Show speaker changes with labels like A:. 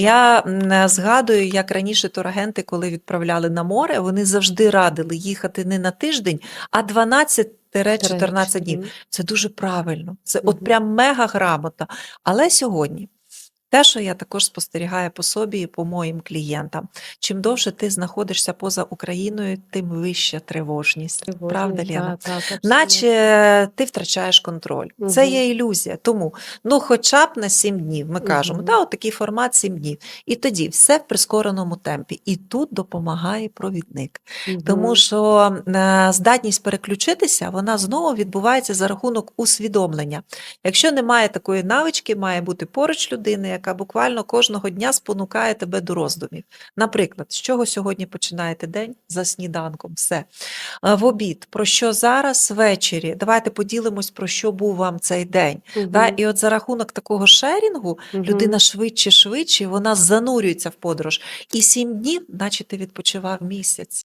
A: Я згадую, як раніше турагенти, коли відправляли на море, вони завжди радили їхати не на тиждень, а 12-14 днів. Це дуже правильно. Це от прям мега грамота. Але сьогодні те, що я також спостерігаю по собі і по моїм клієнтам, чим довше ти знаходишся поза Україною, тим вища тривожність. Правда,
B: Тривожність,
A: Лена?
B: так, так, абсолютно.
A: Наче ти втрачаєш контроль. Це є ілюзія. Тому ну, хоча б на 7 днів ми кажемо,
B: Мгм.
A: да, от такий формат 7 днів. І тоді все в прискореному темпі. І тут допомагає провідник. Тому що е, здатність переключитися, вона знову відбувається за рахунок усвідомлення. Якщо немає такої навички, має бути поруч людини, яка буквально кожного дня спонукає тебе до роздумів. Наприклад, з чого сьогодні починаєте день? За сніданком. Все. Е, В обід, про що зараз ввечері? Давайте поділимось, про що був вам цей день. Да? І от за рахунок такого шерінгу
B: Мгм.
A: людина швидше, швидше, вона занурюється в подорож. І сім днів, наче ти відпочивав місяць.